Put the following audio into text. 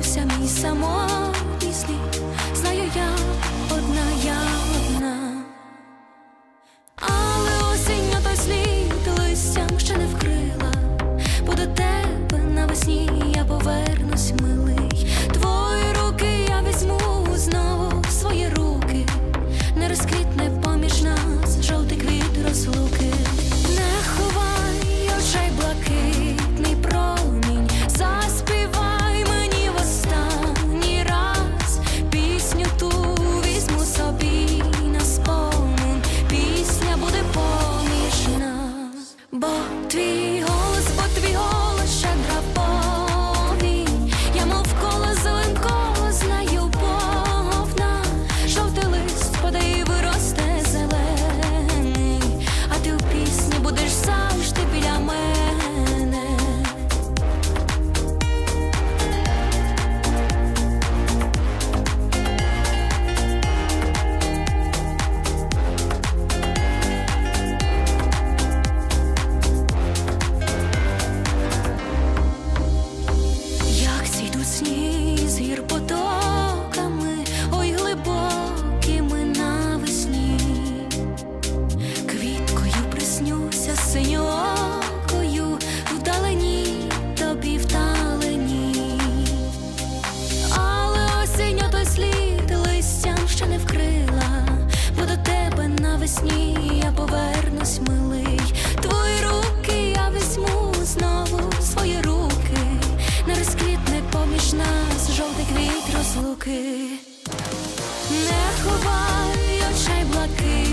Відбувся мій само. весні я повернусь, милий. Твої руки я візьму знову свої руки, не розквітне поміж нас жовтий квіт розлуки, не ховай очей блакить.